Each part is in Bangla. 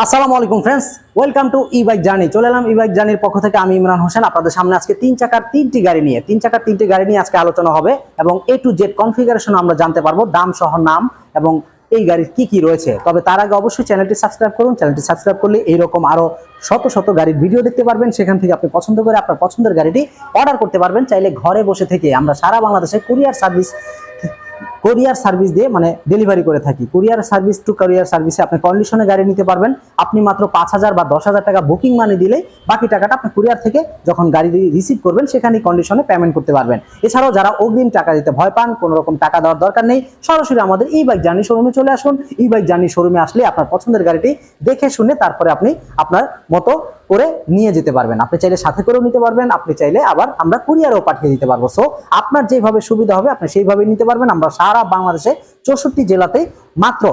আসসালামু আলাইকুম friends welcome to e bike journey চলে এলাম ই বাইক জার্নির পক্ষ থেকে, আমি ইমরান হোসেন। আপনাদের সামনে আজকে তিন চাকার তিনটি গাড়ি নিয়ে, তিন চাকার তিনটি গাড়ি নিয়ে আজকে আলোচনা হবে এবং এ টু জেড কনফিগারেশন আমরা জানতে পারব, দাম সহ নাম এবং এই গাড়ির কি কি রয়েছে। তবে তার আগে অবশ্যই চ্যানেলটি সাবস্ক্রাইব করুন। চ্যানেলটি সাবস্ক্রাইব করলে এইরকম আরও শত শত গাড়ির ভিডিও দেখতে পারবেন। সেখান থেকে আপনি পছন্দ করে আপনার পছন্দের গাড়িটি অর্ডার করতে পারবেন। চাইলে ঘরে বসে থেকে আমরা সারা বাংলাদেশে কুরিয়ার সার্ভিস কোরিয়ার সার্ভিস দিয়ে মানে ডেলিভারি করে থাকি। কুরিয়ার সার্ভিস টু কোরিয়ার সার্ভিসে আপনি কন্ডিশনে গাড়ি নিতে পারবেন। আপনি মাত্র পাঁচ হাজার বা দশ হাজার টাকা বুকিং মানি দিলে বাকি টাকাটা আপনি কুরিয়ার থেকে যখন গাড়ি রিসিভ করবেন, সেখানেই কন্ডিশনে পেমেন্ট করতে পারবেন। এছাড়াও যারা অগ্রিম টাকা দিতে ভয় পান, কোনো রকম টাকা দেওয়ার দরকার নেই, সরাসরি আমাদের ই বাইক জার্নি শোরুমে চলে আসুন। ই বাইক জার্নি শোরুমে আসলে আপনার পছন্দের গাড়িটি দেখে শুনে তারপরে আপনি আপনার মতো করে নিয়ে যেতে পারবেন। আপনি চাইলে সাথে করেও নিতে পারবেন, আপনি চাইলে আবার আমরা কুরিয়ারও পাঠিয়ে দিতে পারব। সো আপনার যেভাবে সুবিধা হবে, আপনি সেইভাবে নিতে পারবেন। আমরা সারা বাংলাদেশে চৌষট্টি জেলাতে মাত্র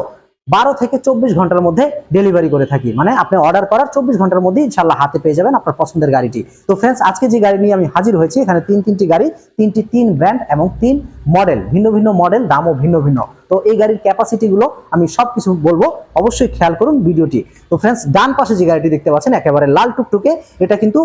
বারো থেকে চব্বিশ ঘণ্টার মধ্যে ডেলিভারি করে থাকি। মানে আপনি অর্ডার করার চব্বিশ ঘণ্টার মধ্যে ইনশাল্লাহ হাতে পেয়ে যাবেন আপনার পছন্দের গাড়িটি। তো ফ্রেন্ডস আজকে যে গাড়ি নিয়ে আমি হাজির হয়েছি, এখানে তিন তিনটি গাড়ি, তিনটি তিন ব্র্যান্ড এবং তিন মডেল ভিন্ন ভিন্ন মডেল দামও ভিন্ন ভিন্ন। তো এই গাড়ির ক্যাপাসিটিগুলো আমি সব কিছু বলব। অবশ্যই খেয়াল করুন ভিডিওটি। তো ফ্রেন্ডস ডান পাশে যে গাড়িটি দেখতে পাচ্ছেন, একেবারে লাল টুকটুকে, এটা কিন্তু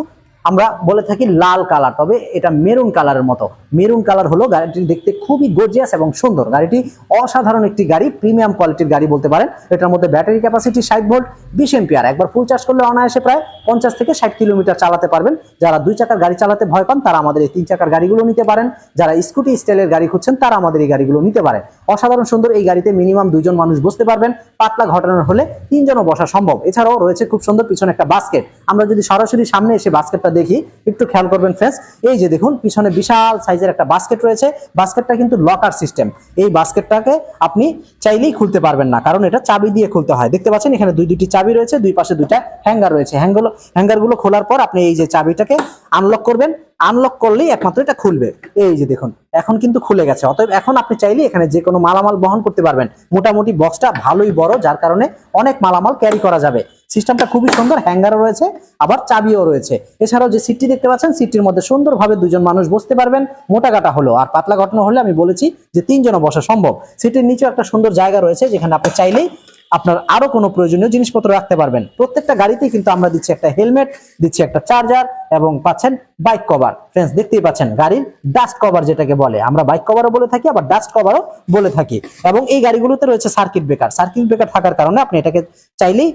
আমরা বলে থাকি লাল কালার, তবে এটা মেরুন কালারের মতো। মেরুন কালার হলো গাড়িটি দেখতে খুবই গর্জিয়াস এবং সুন্দর। গাড়িটি অসাধারণ একটি গাড়ি প্রিমিয়াম কোয়ালিটির গাড়ি বলতে পারেন। এটার মধ্যে ব্যাটারি ক্যাপাসিটি ষাট ভোল্ট বিশ এম্পিয়ার একবার ফুল চার্জ করলে অনায়াসে প্রায় পঞ্চাশ থেকে ষাট কিলোমিটার চালাতে পারবেন। যারা দুই চাকার গাড়ি চালাতে ভয় পান, তারা আমাদের এই তিন চাকার গাড়িগুলো নিতে পারেন। যারা স্কুটি স্টাইলের গাড়ি খুঁজছেন, তারা আমাদের এই গাড়িগুলো নিতে পারেন। অসাধারণ সুন্দর এই গাড়িতে মিনিমাম দুইজন মানুষ বসতে পারবেন। পাতলা ঘটনার হলে তিনজনও বসা সম্ভব। এছাড়াও রয়েছে খুব সুন্দর পিছনে একটা বাস্কেট আমরা যদি সরাসরি সামনে এসে বাস্কেটটা দেখি, একটু খেয়াল করবেন ফ্রেন্ডস এই যে দেখুন, পিছনে বিশাল সাইজের একটা বাস্কেট রয়েছে। বাস্কেটটা কিন্তু লকার সিস্টেম এই বাস্কেটটাকে আপনি চাইলেই খুলতে পারবেন না, কারণ এটা চাবি দিয়ে খুলতে হয়। দেখতে পাচ্ছেন, এখানে দুই দুটি চাবি রয়েছে, দুই পাশে দুইটা হ্যাঙ্গার রয়েছে। হ্যাঙ্গুলো হ্যাঙ্গারগুলো খোলার পর আপনি এই যে চাবিটাকে আনলক করবেন। আনলক করলেই একমাত্র এটা খুলবে। এই যে দেখুন, এখন কিন্তু খুলে গেছে। অতএব এখন আপনি চাইলে এখানে যে কোনো মালামাল বহন করতে পারবেন। মোটামুটি বক্সটা ভালোই বড়, যার কারণে অনেক মালামাল ক্যারি করা যাবে। সিস্টেমটা খুবই সুন্দর হ্যাঙ্গারও রয়েছে, আবার চাবিও রয়েছে। এছাড়াও যে সিটটি দেখতে পাচ্ছেন সিটটির মধ্যে সুন্দরভাবে দুজন মানুষ বসতে পারবেন মোটা কাটা হলো। আর পাতলা ঘটনা হলে আমি বলেছি যে তিনজনও বসা সম্ভব। সিটির নিচেও একটা সুন্দর জায়গা রয়েছে, যেখানে আপনি চাইলেই আপনার আরও কোনো প্রয়োজনীয় জিনিসপত্র রাখতে পারবেন। প্রত্যেকটা গাড়িতেই কিন্তু আমরা দিচ্ছি একটা হেলমেট, দিচ্ছি একটা চার্জার এবং পাচ্ছেন বাইক কভার ফ্রেন্ডস দেখতেই পাচ্ছেন, গাড়ির ডাস্ট কভার যেটাকে বলে। আমরা বাইক কভারও বলে থাকি, আবার ডাস্ট কভারও বলে থাকি। এবং এই গাড়িগুলোতে রয়েছে সার্কিট ব্রেকার সার্কিট ব্রেকার থাকার কারণে আপনি এটাকে চাইলেই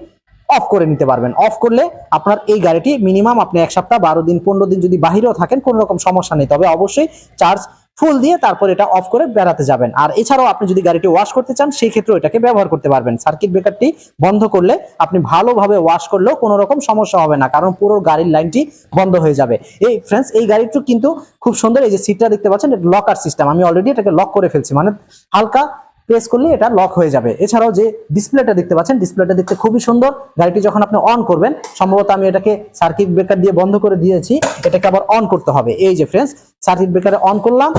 অফ করে নিতে পারবেন। অফ করলে আপনার এই গাড়িটি মিনিমাম আপনি এক সপ্তাহ, বারো দিন, পনেরো দিন যদি বাহিরেও থাকেন, কোনো রকম সমস্যা নেই। তবে অবশ্যই চার্জ ফুল দিয়ে তারপর এটা অফ করে বেড়াতে যাবেন। আর এছাড়াও আপনি যদি গাড়িটি ওয়াশ করতে চান, সেই ক্ষেত্রে এটাকে ব্যবহার করতে পারবেন। সার্কিট ব্রেকারটি বন্ধ করলে আপনি ভালোভাবে ওয়াশ করলেও কোনো রকম সমস্যা হবে না, কারণ পুরো গাড়ির লাইনটি বন্ধ হয়ে যাবে। এই ফ্রেন্ডস এই গাড়িটি কিন্তু খুব সুন্দর, এই যে সিটটা দেখতে পাচ্ছেন লকার সিস্টেম আমি অলরেডি এটাকে লক করে ফেলছি। মানে হালকা প্রেস করলে এটা লক হয়ে যাবে। এছাড়াও যে ডিসপ্লেটা দেখতে পাচ্ছেন ডিসপ্লেটা দেখতে খুবই সুন্দর। গাড়িটি যখন আপনি অন করবেন, সম্ভবত আমি এটাকে সার্কিট ব্রেকার দিয়ে বন্ধ করে দিয়েছি, এটাকে আবার অন করতে হবে। এই যে ফ্রেন্ডস সার্কিট ব্রেকারে অন করলাম,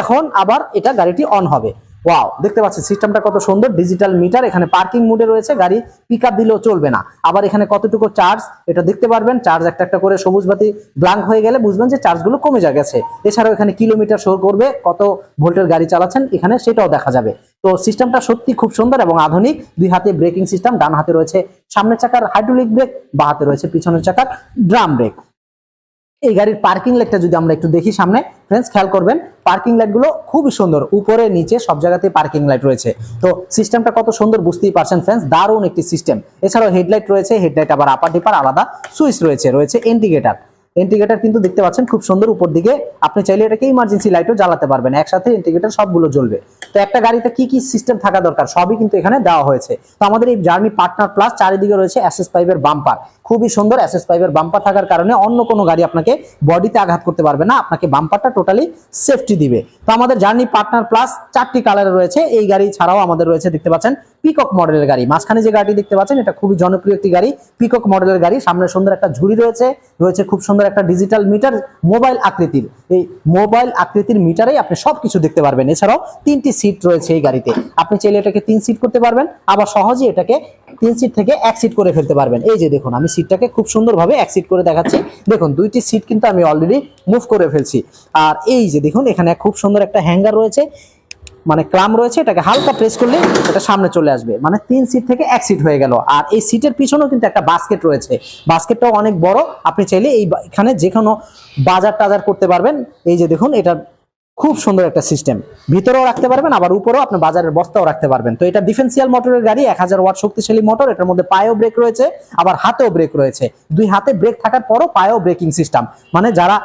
এখন আবার এটা গাড়িটি অন হবে। ওয়াও দেখতে পাচ্ছেন সিস্টেমটা কত সুন্দর ডিজিটাল মিটার এখানে পার্কিং মোডে রয়েছে, গাড়ি পিক আপ দিলেও চলবে না। আবার এখানে কতটুকু চার্জ এটা দেখতে পারবেন চার্জ একটা একটা করে সবুজ বাতি ব্লাঙ্ক হয়ে গেলে বুঝবেন যে চার্জগুলো কমে যা গেছে। এছাড়াও এখানে কিলোমিটার শো করবে, কত ভোল্টের গাড়ি চালাচ্ছেন, এখানে সেটাও দেখা যাবে। তো সিস্টেমটা সত্যি খুব সুন্দর এবং আধুনিক। দুই হাতে ব্রেকিং সিস্টেম, ডান হাতে রয়েছে সামনের চাকার হাইড্রোলিক ব্রেক, বা হাতে রয়েছে পিছনের চাকার ড্রাম ব্রেক। এই গাড়ির পার্কিং লাইটটা যদি আমরা একটু দেখি সামনে ফ্রেন্ডস খেয়াল করবেন, পার্কিং লাইটগুলো খুবই সুন্দর। উপরে, নিচে, সব জায়গাতে পার্কিং লাইট রয়েছে। তো সিস্টেমটা কত সুন্দর বুঝতেই পারছেন ফ্রেন্ডস দারুণ একটি সিস্টেম। এছাড়াও হেডলাইট রয়েছে, হেডলাইট আবার আপার ডিপার আলাদা সুইচ রয়েছে রয়েছে ইন্ডিকেটার ইন্ডিকেটার কিন্তু দেখতে পাচ্ছেন খুব সুন্দর উপর দিকে। আপনি চাইলে এটাকে ইমার্জেন্সি লাইটও জ্বালাতে পারবেন। একসাথে ইন্টিগ্রেটার সবগুলো জ্বলবে। তো একটা গাড়িতে কি কি সিস্টেম থাকা দরকার সবই কিন্তু এখানে দেওয়া হয়েছে। তো আমাদের এই জার্নি পার্টনার প্লাস চারিদিকে রয়েছে এসএস পাইপের বাম্পার খুবই সুন্দর এসএস পাইপের বাম্পার থাকার কারণে অন্য কোনো গাড়ি আপনাকে বডিতে আঘাত করতে পারবে না, আপনাকে বাম্পারটা টোটালি সেফটি দিবে। তো আমাদের জার্নি পার্টনার প্লাস চারটি কালারে রয়েছে, এই গাড়ি ছাড়াও আমাদের রয়েছে দেখতে পাচ্ছেন পিকক মডেলের গাড়ি। মাঝখানে যে গাড়িটি দেখতে পাচ্ছেন, এটা খুবই জনপ্রিয় একটি গাড়ি পিকক মডেলের গাড়ি। সামনে সুন্দর একটা ঝুড়ি রয়েছে রয়েছে খুব সুন্দর একটা ডিজিটাল মিটার মোবাইল আকৃতির। এই মোবাইল আকৃতির মিটারেই আপনি সবকিছু দেখতে পারবেন। এছাড়াও তিনটি সিট রয়েছে এই গাড়িতে। আপনি চাইলে এটাকে তিন সিট করতে পারবেন, আবার সহজেই এটাকে তিন সিট থেকে এক সিট করে ফেলতে পারবেন। এই যে দেখুন, আমি সিটটাকে খুব সুন্দরভাবে এক করে দেখাচ্ছি। দেখুন, দুইটি সিট কিন্তু আমি অলরেডি মুভ করে ফেলছি। আর এই যে দেখুন, এখানে খুব সুন্দর একটা হ্যাঙ্গার রয়েছে। মানে ক্লাম রয়েছে, এটাকে হালকা প্রেস করলে এটা সামনে চলে আসবে। মানে তিন সিট থেকে এক সিট হয়ে গেল। আর এই সিটের পিছনেও কিন্তু একটা বাস্কেট রয়েছে। বাস্কেটটাও অনেক বড়। আপনি চাইলে এই এখানে যে কোনো বাজার টাজার করতে পারবেন। এই যে দেখুন, এটা খুব সুন্দর একটা সিস্টেম। ভিতরেও রাখতে পারবেন, আবার উপরেও আপনি বাজারের বস্তাও রাখতে পারবেন। তো এটা ডিফেন্সিয়াল মোটরের গাড়ি, এক হাজার ওয়াট শক্তিশালী মোটর, এটার মধ্যে পায়েও ব্রেক রয়েছে, আবার হাতেও ব্রেক রয়েছে। দুই হাতে ব্রেক থাকার পরও পায়েও ব্রেকিং সিস্টেম। মানে যারা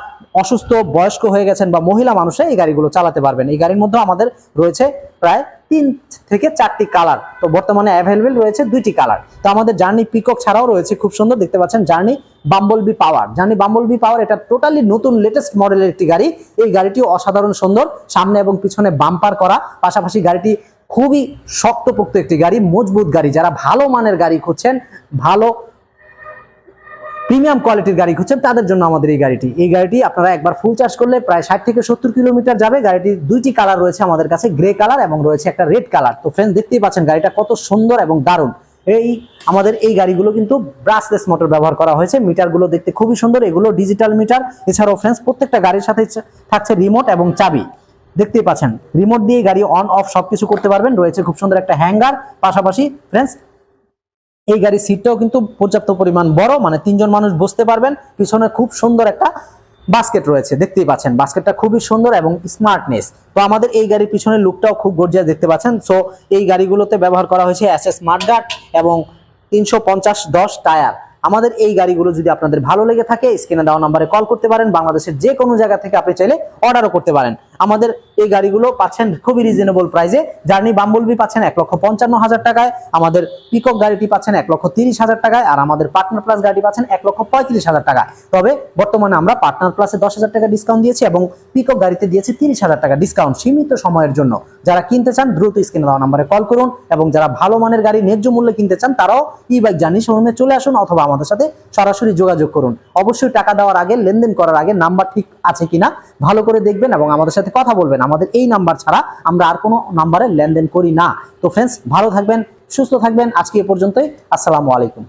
অসুস্থ, বয়স্ক হয়ে গেছেন বা মহিলা মানুষে এই গাড়িগুলো চালাতে পারবেন। এই গাড়ির মধ্যে আমাদের রয়েছে প্রায় তিন থেকে চারটি কালার তো বর্তমানে অ্যাভেলেবেল রয়েছে দুইটি কালার তো আমাদের জার্নি পিকক ছাড়াও রয়েছে, খুব সুন্দর দেখতে পাচ্ছেন journey bumble bee power journey bumble bee power এটা টোটালি নতুন লেটেস্ট মডেলের একটি গাড়ি। এই গাড়িটি অসাধারণ সুন্দর। সামনে এবং পিছনে বাম্পার করা। পাশাপাশি গাড়িটি খুবই শক্তপোক্ত একটি গাড়ি, মজবুত গাড়ি। যারা ভালো মানের গাড়ি খুঁজছেন, ভালো প্রিমিয়াম কোয়ালিটির গাড়ি খুঁজছেন, তাদের জন্য আমাদের এই গাড়িটি। এই গাড়িটি আপনারা একবার ফুল চার্জ করলে প্রায় ষাট থেকে সত্তর কিলোমিটার যাবে। গাড়িটির দুইটি কালার রয়েছে আমাদের কাছে গ্রে কালার এবং রয়েছে একটা রেড কালার তো ফ্রেন্ড দেখতেই পাচ্ছেন গাড়িটা কত সুন্দর এবং দারুণ। এই আমাদের এই গাড়িগুলো কিন্তু ব্রাসলেস মোটর ব্যবহার করা হয়েছে। মিটারগুলো দেখতে খুবই সুন্দর, এগুলো ডিজিটাল মিটার এছাড়াও ফ্রেন্ডস প্রত্যেকটা গাড়ির সাথে থাকছে রিমোট এবং চাবি। দেখতেই পাচ্ছেন রিমোট দিয়ে গাড়ি অন অফ সবকিছু করতে পারবেন। রয়েছে খুব সুন্দর একটা হ্যাঙ্গার পাশাপাশি ফ্রেন্ডস এই গাড়ির সিটটাও কিন্তু পর্যাপ্ত পরিমাণ বড় মানে তিনজন মানুষ বসতে পারবেন। পিছনে খুব সুন্দর একটা বাস্কেট রয়েছে, দেখতেই পাচ্ছেন। বাস্কেটটা খুবই সুন্দর এবং স্মার্টনেস তো আমাদের এই গাড়ির পিছনের লুকটাও খুব গর্জিয়াস দেখতে পাচ্ছেন। সো এই গাড়িগুলোতে ব্যবহার করা হয়েছে এস এস স্মার্ট গার্ড এবং তিনশো পঞ্চাশ দশ টায়ার। আমাদের এই গাড়িগুলো যদি আপনাদের ভালো লেগে থাকে, স্ক্রিনে দেওয়া নাম্বারে কল করতে পারেন। বাংলাদেশের যে কোনো জায়গা থেকে আপনি চাইলে অর্ডারও করতে পারেন। আমাদের এই গাড়িগুলো পাচ্ছেন খুবই রিজনেবল প্রাইসে জার্নি বাম্বলবি পাচ্ছেন এক লক্ষ পঞ্চান্ন হাজার টাকায়, আমাদের পিকক গাড়িটি পাচ্ছেন এক লক্ষ তিরিশ হাজার টাকায়, আর আমাদের পার্টনার প্লাস গাড়ি পাচ্ছেন এক লক্ষ পঁয়ত্রিশ হাজার টাকা তবে বর্তমানে আমরা পার্টনার প্লাসে দশ হাজার টাকা ডিসকাউন্ট দিয়েছি এবং পিকক গাড়িতে দিয়েছি তিরিশ হাজার টাকা ডিসকাউন্ট সীমিত সময়ের জন্য। যারা কিনতে চান, দ্রুত স্ক্রিনে দেওয়া নাম্বারে কল করুন এবং যারা ভালো মানের গাড়ি ন্যায্য মূল্যে কিনতে চান, তারাও ই বাইক জার্নি শোরুমে চলে আসুন অথবা আমাদের সাথে সরাসরি যোগাযোগ করুন। অবশ্যই টাকা দেওয়ার আগে, লেনদেন করার আগে নাম্বার ঠিক আছে কিনা, ভালো করে দেখবেন এবং আমাদের সাথে কথা বলবেন। আমাদের এই নাম্বার ছাড়া আমরা আর কোনো নাম্বারে লেনদেন করি না। তো ফ্রেন্ডস ভালো থাকবেন, সুস্থ থাকবেন। আজকে এ পর্যন্তই। আসসালামু আলাইকুম।